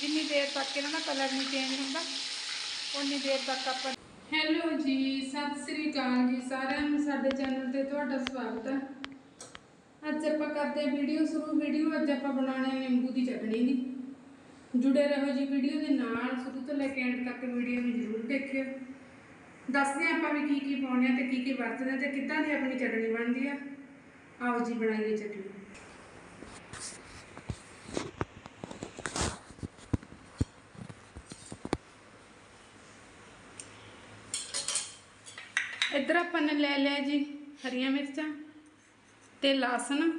ਜਿੰਨੀ ਦੇਰ ਤੱਕ ਇਹਨਾਂ ਦਾ ਕਲਰ ਨਹੀਂ ਚੇਂਜ ਹੁੰਦਾ ਉਨੀ ਦੇਰ ਤੱਕ ਆਪਾਂ ਹੈਲੋ ਜੀ, ਸਤਿ ਸ੍ਰੀ ਅਕਾਲ ਜੀ ਸਾਰਿਆਂ ਨੂੰ, ਸਾਡੇ ਚੈਨਲ ਤੇ ਤੁਹਾਡਾ ਸਵਾਗਤ ਹੈ। ਅੱਜ ਆਪਾਂ ਕਰਦੇ ਵੀਡੀਓ ਸ਼ੁਰੂ। ਵੀਡੀਓ ਅੱਜ ਆਪਾਂ ਬਣਾਉਣੇ ਨਿੰਬੂ ਦੀ ਚਟਣੀ ਦੀ। ਜੁੜੇ ਰਹੋ ਜੀ ਵੀਡੀਓ ਦੇ ਨਾਲ। ਸ਼ੁਰੂ ਤੋਂ ਲੈ ਕੇ ਐਂਡ ਤੱਕ ਵੀਡੀਓ ਨੂੰ ਜ਼ਰੂਰ ਦੇਖਿਓ। ਦੱਸਦੇ ਹਾਂ ਆਪਾਂ ਵੀ ਕੀ ਕੀ ਪਾਉਣੇ ਆ ਤੇ ਕੀ ਕੀ ਵਰਤਦੇ ਆ ਤੇ ਕਿੱਦਾਂ ਦੀ ਆਪਣੀ ਚਟਣੀ ਬਣਦੀ ਆ। ਆਓ ਜੀ, ਬਣਾਈਏ ਚਟਣੀ ਇੱਧਰ ਆਪਾਂ ਨੇ ਲੈ ਲਿਆ ਜੀ ਹਰੀਆਂ ਮਿਰਚਾਂ ਤੇ ਲਸਣ।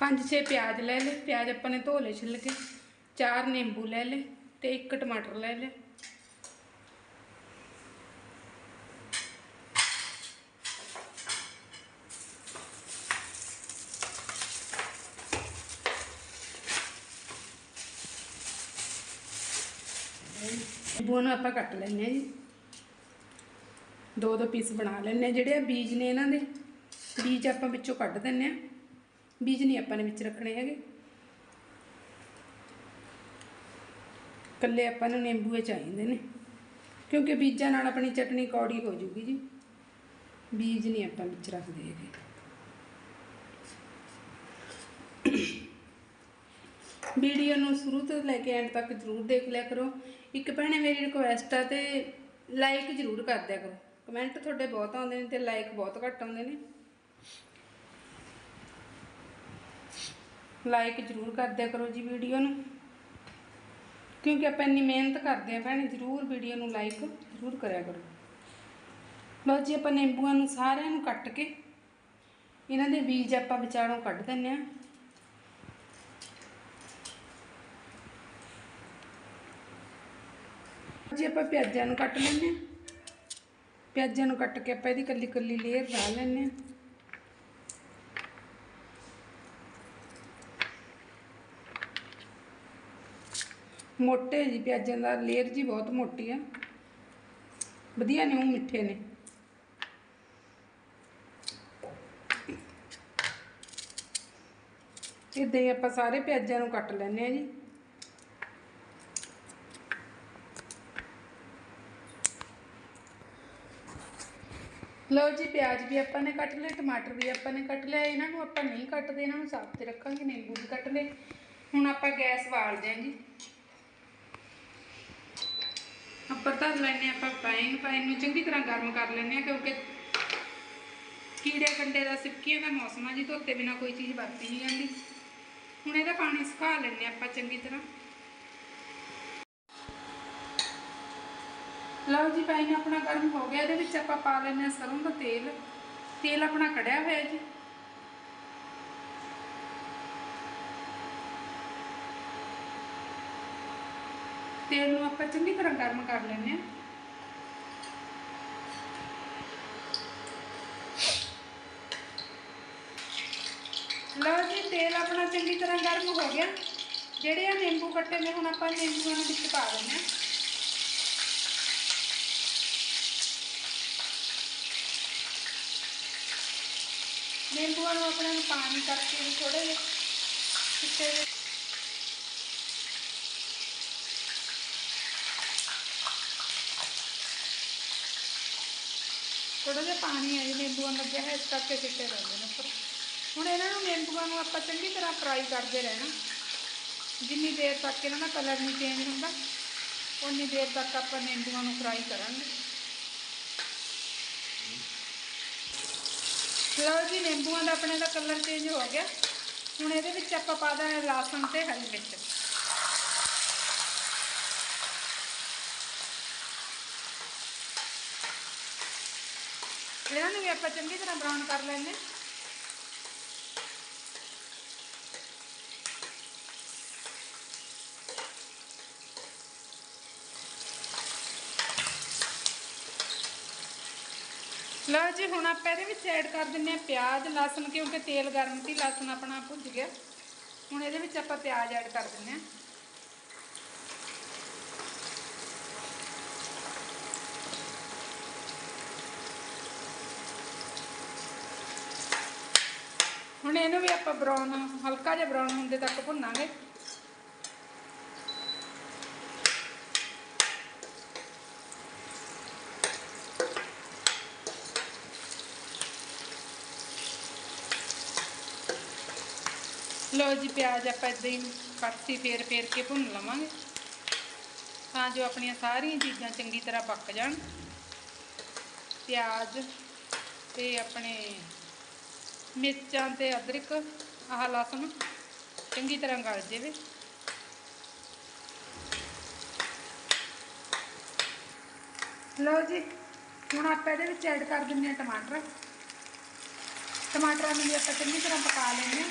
ਪੰਜ ਛੇ ਪਿਆਜ਼ ਲੈ ਲਏ। ਪਿਆਜ਼ ਆਪਾਂ ਨੇ ਧੋ ਲਏ ਛਿੱਲ ਕੇ। ਚਾਰ ਨਿੰਬੂ ਲੈ ਲਏ ਤੇ ਇੱਕ ਟਮਾਟਰ ਲੈ ਲਿਆ। ਨਿੰਬੂ ਨੂੰ ਆਪਾਂ ਕੱਟ ਲੈਣੇ ਆ ਜੀ। ਦੋ ਦੋ ਪੀਸ ਬਣਾ ਲੈਣੇ ਜਿਹੜੇ ਆ ਬੀਜ ਨੇ ਇਹਨਾਂ ਦੇ, ਬੀਜ ਆਪਾਂ ਵਿੱਚੋਂ ਕੱਢ ਦਿੰਨੇ ਆ ਬੀਜ ਨਹੀਂ ਆਪਾਂ ਨੇ ਵਿੱਚ ਰੱਖਣੇ ਹੈਗੇ। ਕੱਲੇ ਆਪਾਂ ਨੂੰ ਨਿੰਬੂਏ ਚਾਹੀਦੇ ਨੇ। ਕਿਉਂਕਿ ਬੀਜਾਂ ਨਾਲ ਆਪਣੀ ਚਟਨੀ ਕੌੜੀ ਹੋ ਜੂਗੀ ਜੀ। ਬੀਜ ਨਹੀਂ ਆਪਾਂ ਵਿੱਚ ਰੱਖਦੇ ਹੈਗੇ। ਵੀਡੀਓ ਨੂੰ ਸ਼ੁਰੂ ਤੋਂ ਲੈ ਕੇ ਐਂਡ ਤੱਕ ਜਰੂਰ ਦੇਖ ਲਿਆ ਕਰੋ। ਇੱਕ ਭੈਣੇ ਮੇਰੀ ਰਿਕੁਐਸਟ ਆ ਤੇ ਲਾਈਕ ਜਰੂਰ ਕਰ ਦਿਆ ਕਰੋ। ਕਮੈਂਟ ਤੁਹਾਡੇ ਬਹੁਤ ਆਉਂਦੇ ਨੇ ਤੇ ਲਾਈਕ ਬਹੁਤ ਘੱਟ ਆਉਂਦੇ ਨੇ। ਲਾਈਕ ਜਰੂਰ ਕਰ ਦਿਆ ਕਰੋ ਜੀ ਵੀਡੀਓ ਨੂੰ। ਕਿਉਂਕਿ ਆਪਾਂ ਇੰਨੀ ਮਿਹਨਤ ਕਰਦੇ ਆ ਭੈਣੇ, ਜਰੂਰ ਵੀਡੀਓ ਨੂੰ ਲਾਈਕ ਜਰੂਰ ਕਰਿਆ ਕਰੋ। ਲਓ ਜੀ ਆਪਾਂ ਨਿੰਬੂਆਂ ਨੂੰ ਸਾਰਿਆਂ ਨੂੰ ਕੱਟ ਕੇ ਇਹਨਾਂ ਦੇ ਬੀਜ ਆਪਾਂ ਵਿਚਾਲੋਂ ਕੱਢ ਦਿੰਨੇ ਆ ਜੀ ਆਪਾਂ ਪਿਆਜ਼ਾਂ ਨੂੰ ਕੱਟ ਲੈਂਦੇ ਹਾਂ। ਪਿਆਜ਼ਾਂ ਨੂੰ ਕੱਟ ਕੇ ਆਪਾਂ ਇਹਦੀ ਕੱਲੀ ਕੱਲੀ ਲੇਅਰ ਲਾ ਲੈਂਦੇ ਹਾਂ। ਮੋਟੇ ਜੀ ਪਿਆਜ਼ਾਂ ਦਾ ਲੇਅਰ ਜੀ ਬਹੁਤ ਮੋਟੀ ਆ। ਵਧੀਆ ਨੇ, ਉਹ ਮਿੱਠੇ ਨੇ। ਇਦਾਂ ਹੀ ਆਪਾਂ ਸਾਰੇ ਪਿਆਜ਼ਾਂ ਨੂੰ ਕੱਟ ਲੈਂਦੇ ਆ ਜੀ। ਲਓ ਜੀ ਪਿਆਜ਼ ਵੀ ਆਪਾਂ ਨੇ ਕੱਟ ਲਿਆ ਟਮਾਟਰ ਵੀ ਆਪਾਂ ਨੇ ਕੱਟ ਲਿਆ, ਇਹਨਾਂ ਨੂੰ ਆਪਾਂ ਨਹੀਂ ਕੱਟਦੇ, ਇਹਨਾਂ ਨੂੰ ਸਾਫ਼ ਤੇ ਰੱਖਾਂਗੇ, ਨਿੰਬੂ ਵੀ ਕੱਟ ਲਏ। ਹੁਣ ਆਪਾਂ ਗੈਸ ਬਾਲਦੇ ਆਂ ਜੀ ਆਪਾਂ ਧਰ ਲੈਣੇ ਆਪਾਂ ਪਾਈਨ ਪੈਨ ਨੂੰ ਚੰਗੀ ਤਰ੍ਹਾਂ ਗਰਮ ਕਰ ਲੈਣੇ ਆ ਕਿਉਂਕਿ ਕੀੜੇ ਕੰਡੇ ਦਾ ਸਿੱਕੀਆਂ ਦਾ ਮੌਸਮ ਆ ਜੀ, ਧੋਤੇ ਬਿਨਾ ਕੋਈ ਚੀਜ਼ ਵਰਤੀ ਨਹੀਂ ਜਾਂਦੀ। ਹੁਣ ਇਹਦਾ ਪਾਣੀ ਸੁਕਾ ਲੈਣੇ ਆਪਾਂ ਚੰਗੀ ਤਰ੍ਹਾਂ। ਲਓ ਜੀ ਪੈਨ ਆਪਣਾ ਗਰਮ ਹੋ ਗਿਆ, ਇਹਦੇ ਵਿੱਚ ਆਪਾਂ ਪਾ ਲੈਂਦੇ ਹਾਂ ਸਰੋਂ ਦਾ ਤੇਲ। ਤੇਲ ਆਪਣਾ ਕੜਿਆ ਹੋਇਆ ਜੀ। ਤੇਲ ਨੂੰ ਆਪਾਂ ਚੰਗੀ ਤਰ੍ਹਾਂ ਗਰਮ ਕਰ ਲੈਂਦੇ ਹਾਂ। ਲਓ ਜੀ, ਤੇਲ ਆਪਣਾ ਚੰਗੀ ਤਰ੍ਹਾਂ ਗਰਮ ਹੋ ਗਿਆ। ਜਿਹੜੇ ਆ ਨਿੰਬੂ ਕੱਟੇ ਨੇ, ਹੁਣ ਆਪਾਂ ਨਿੰਬੂਆਂ ਨੂੰ ਵਿੱਚ ਪਾ ਦਿੰਦੇ ਹਾਂ। ਨਿੰਬੂਆਂ ਨੂੰ ਆਪਣੇ ਨੂੰ ਪਾਣੀ ਕਰਕੇ ਵੀ ਥੋੜੇ ਜਿਹੇ ਚਿੱਟੇ ਜਿਹੇ। ਥੋੜਾ ਜਿਹਾ ਪਾਣੀ ਹੈ ਜੀ ਨਿੰਬੂਆਂ ਲੱਗਿਆ ਹੈ ਇਸ ਕਰਕੇ ਚਿੱਟੇ ਰਹਿੰਦੇ ਨੇ ਉੱਪਰ। ਹੁਣ ਇਹਨਾਂ ਨੂੰ ਨਿੰਬੂਆਂ ਨੂੰ ਆਪਾਂ ਚੰਗੀ ਤਰ੍ਹਾਂ ਫਰਾਈ ਕਰਦੇ ਰਹਿਣਾ। ਜਿੰਨੀ ਦੇਰ ਤੱਕ ਇਹਨਾਂ ਦਾ ਕਲਰ ਨਹੀਂ ਚੇਂਜ ਹੁੰਦਾ ਉਨੀ ਦੇਰ ਤੱਕ ਆਪਾਂ ਨਿੰਬੂਆਂ ਨੂੰ ਫਰਾਈ ਕਰਾਂਗੇ। ਲਓ ਜੀ, ਨਿੰਬੂਆਂ ਦਾ ਆਪਣੇ ਦਾ ਕਲਰ ਚੇਂਜ ਹੋ ਗਿਆ। ਹੁਣ ਇਹਦੇ ਵਿੱਚ ਆਪਾਂ ਪਾ ਦਾਂਗੇ ਲਸਣ ਤੇ ਹਰੀ ਮਿਰਚ। ਇਹਨਾਂ ਨੂੰ ਵੀ ਆਪਾਂ ਚੰਗੀ ਤਰ੍ਹਾਂ ਬਰਾਊਨ ਕਰ ਲੈਣੇ ਲਓ ਜੀ, ਹੁਣ ਆਪਾਂ ਇਹਦੇ ਵਿੱਚ ਐਡ ਕਰ ਦਿੰਨੇ ਆ ਪਿਆਜ਼, ਲਸਣ, ਕਿਉਂਕਿ ਤੇਲ ਗਰਮ ਸੀ, ਲਸਣ ਆਪਣਾ ਭੁੱਜ ਗਿਆ। ਹੁਣ ਇਹਦੇ ਵਿੱਚ ਆਪਾਂ ਪਿਆਜ਼ ਐਡ ਕਰ ਦਿੰਨੇ ਆ ਹੁਣ ਇਹਨੂੰ ਵੀ ਆਪਾਂ ਬਰਾਊਨ ਹਲਕਾ ਜਿਹਾ ਬਰਾਊਨ ਹੁੰਦੇ ਤੱਕ ਭੁੰਨਾਂਗੇ। ਲੋ ਜੀ, ਪਿਆਜ਼ ਆਪਾਂ ਇਦਾਂ ਹੀ ਕੜਛੀ ਫੇਰ ਫੇਰ ਕੇ ਭੁੰਨ ਲਵਾਂਗੇ। ਤਾਂ ਜੋ ਆਪਣੀਆਂ ਸਾਰੀਆਂ ਚੀਜ਼ਾਂ ਚੰਗੀ ਤਰ੍ਹਾਂ ਪੱਕ ਜਾਣ। ਪਿਆਜ਼ ਤੇ ਆਪਣੇ ਮਿਰਚਾਂ ਤੇ ਅਦਰਕ, ਆਹ ਲਸਣ ਚੰਗੀ ਤਰ੍ਹਾਂ ਗਲ ਜਾਵੇ। ਲਓ ਜੀ, ਹੁਣ ਆਪਾਂ ਇਹਦੇ ਵਿੱਚ ਐਡ ਕਰ ਦਿੰਦੇ ਹਾਂ ਟਮਾਟਰ। ਟਮਾਟਰਾਂ ਨੂੰ ਵੀ ਆਪਾਂ ਚੰਗੀ ਤਰ੍ਹਾਂ ਪਕਾ ਲੈਂਦੇ ਹਾਂ।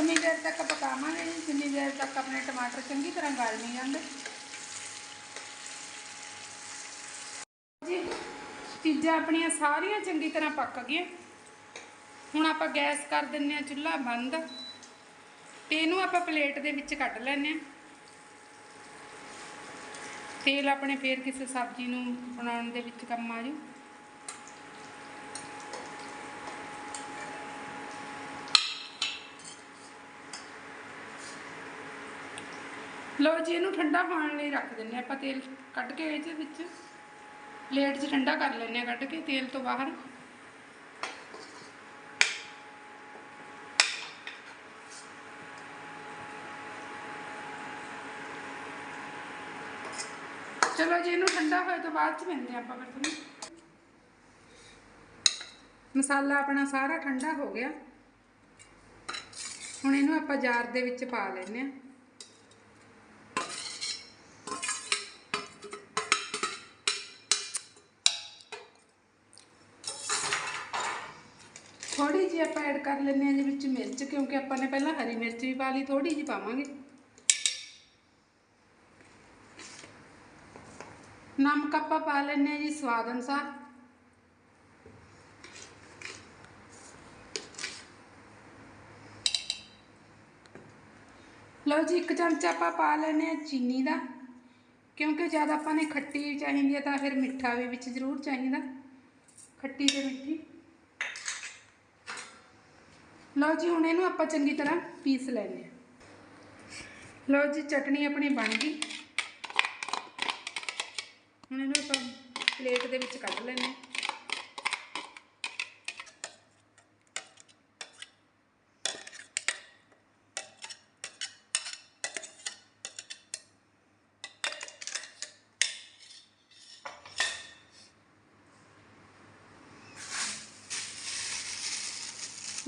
ਉਨੀ ਦੇਰ ਤੱਕ ਪਕਾਵਾਂਗੇ ਜੀ, ਜਿੰਨੀ ਦੇਰ ਤੱਕ ਆਪਣੇ ਟਮਾਟਰ ਚੰਗੀ ਤਰ੍ਹਾਂ ਗਲ ਨਹੀਂ ਜਾਂਦੇ। ਜੀ ਚੀਜ਼ਾਂ ਆਪਣੀਆਂ ਸਾਰੀਆਂ ਚੰਗੀ ਤਰ੍ਹਾਂ ਪੱਕ ਗਈਆਂ। ਹੁਣ ਆਪਾਂ ਗੈਸ ਕਰ ਦਿੰਨੇ ਆ ਚੁੱਲ੍ਹਾ ਬੰਦ। ਤੇ ਇਹਨੂੰ ਆਪਾਂ ਪਲੇਟ ਦੇ ਵਿੱਚ ਕੱਢ ਲੈਨੇ ਆ ਤੇਲ ਆਪਣੇ ਫੇਰ ਕਿਸੇ ਸਬਜ਼ੀ ਨੂੰ ਬਣਾਉਣ ਦੇ ਵਿੱਚ ਕੰਮ ਆ ਜੂ ਲਓ ਜੀ, ਇਹਨੂੰ ਠੰਡਾ ਹੋਣ ਲਈ ਰੱਖ ਦਿੰਨੇ ਆਪਾਂ ਤੇਲ। ਕੱਢ ਕੇ ਇਹਦੇ ਵਿੱਚ ਪਲੇਟ 'ਚ ਠੰਡਾ ਕਰ ਲੈਨੇ ਆ ਕੱਢ ਕੇ ਤੇਲ ਤੋਂ ਬਾਹਰ। ਚਲੋ ਜੀ, ਇਹਨੂੰ ਠੰਡਾ ਹੋਏ ਤੋਂ ਬਾਅਦ ਚ ਮਿਲਦੇ ਆਪਾਂ ਫਿਰ ਤੁਹਾਨੂੰ। ਮਸਾਲਾ ਆਪਣਾ ਸਾਰਾ ਠੰਡਾ ਹੋ ਗਿਆ। ਹੁਣ ਇਹਨੂੰ ਆਪਾਂ ਜਾਰ ਦੇ ਵਿੱਚ ਪਾ ਲੈਨੇ ਆ ਥੋੜੀ ਜਿਹੀ ਆਪਾਂ ਐਡ ਕਰ ਲੈਂਦੇ ਹਾਂ ਜੀ ਵਿੱਚ ਮਿਰਚ, ਕਿਉਂਕਿ ਆਪਾਂ ਨੇ ਪਹਿਲਾਂ ਹਰੀ ਮਿਰਚ ਵੀ ਪਾ ਲਈ ਥੋੜੀ ਜਿਹੀ ਪਾਵਾਂਗੇ। ਨਮਕ ਆਪਾਂ ਪਾ ਲੈਂਦੇ ਹਾਂ ਜੀ ਸਵਾਦ ਅਨੁਸਾਰ। ਲਓ ਜੀ, ਇੱਕ ਚਮਚਾ ਆਪਾਂ ਪਾ ਲੈਨੇ ਆ ਚੀਨੀ ਦਾ, ਕਿਉਂਕਿ ਜਦ ਆਪਾਂ ਨੇ ਖੱਟੀ ਚਾਹੀਦੀ ਹੈ ਤਾਂ ਫਿਰ ਮਿੱਠਾ ਵੀ ਵਿੱਚ ਜ਼ਰੂਰ ਚਾਹੀਦਾ। ਖੱਟੀ ਤੇ ਮਿੱਠੀ। ਲਓ ਜੀ, ਹੁਣ ਇਹਨੂੰ ਆਪਾਂ ਚੰਗੀ ਤਰ੍ਹਾਂ ਪੀਸ ਲੈਨੇ ਆ ਲਓ ਜੀ, ਚਟਣੀ ਆਪਣੀ ਬਣ ਗਈ। ਹੁਣ ਇਹਨੂੰ ਆਪਾਂ ਪਲੇਟ ਦੇ ਵਿੱਚ ਕੱਢ ਲੈਨੇ ਆ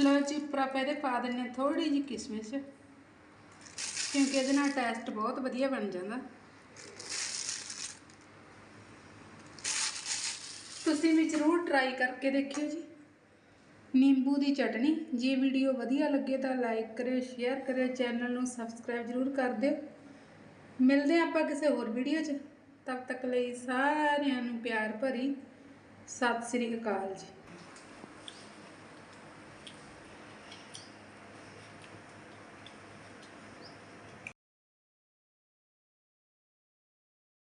ਲਓ ਜੀ, ਉੱਪਰ ਆਪਾਂ ਇਹਦੇ ਪਾ ਦਿੰਨੇ ਹਾਂ ਥੋੜੀ ਜਿਹੀ ਕਿਸਮਿਸ ਕਿਉਂਕਿ ਇਹਦੇ ਨਾਲ ਟੇਸਟ ਬਹੁਤ ਵਧੀਆ ਬਣ ਜਾਂਦਾ। ਤੁਸੀਂ ਵੀ ਜ਼ਰੂਰ ਟਰਾਈ ਕਰਕੇ ਦੇਖਿਓ ਜੀ। ਨਿੰਬੂ ਦੀ ਚਟਣੀ ਜੇ ਵੀਡੀਓ ਵਧੀਆ ਲੱਗੇ ਤਾਂ ਲਾਈਕ ਕਰਿਓ ਸ਼ੇਅਰ ਕਰਿਓ ਚੈਨਲ ਨੂੰ ਸਬਸਕ੍ਰਾਈਬ ਜ਼ਰੂਰ ਕਰ ਦਿਓ। ਮਿਲਦੇ ਹਾਂ ਆਪਾਂ ਕਿਸੇ ਹੋਰ ਵੀਡੀਓ 'ਚ। ਤਦ ਤੱਕ ਲਈ ਸਾਰਿਆਂ ਨੂੰ ਪਿਆਰ ਭਰੀ। ਸਤਿ ਸ੍ਰੀ ਅਕਾਲ ਜੀ।